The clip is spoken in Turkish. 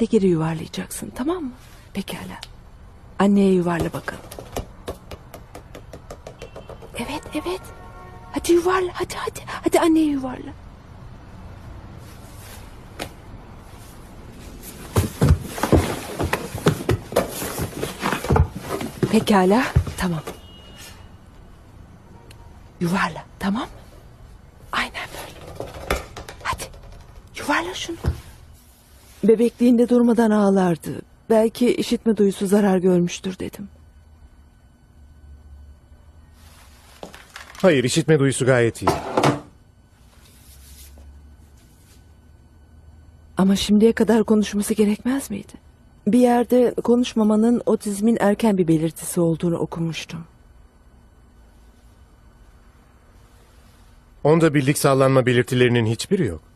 de geri yuvarlayacaksın tamam mı? Pekala. Anneye yuvarla bakalım. Evet evet. Hadi yuvarla hadi hadi. Hadi anneye yuvarla. Pekala tamam. Yuvarla tamam mı? Aynen böyle. Hadi yuvarla şunu. Bebekliğinde durmadan ağlardı. Belki işitme duyusu zarar görmüştür dedim. Hayır işitme duyusu gayet iyi. Ama şimdiye kadar konuşması gerekmez miydi? Bir yerde konuşmamanın otizmin erken bir belirtisi olduğunu okumuştum. Onda birlik sallanma belirtilerinin hiçbiri yok.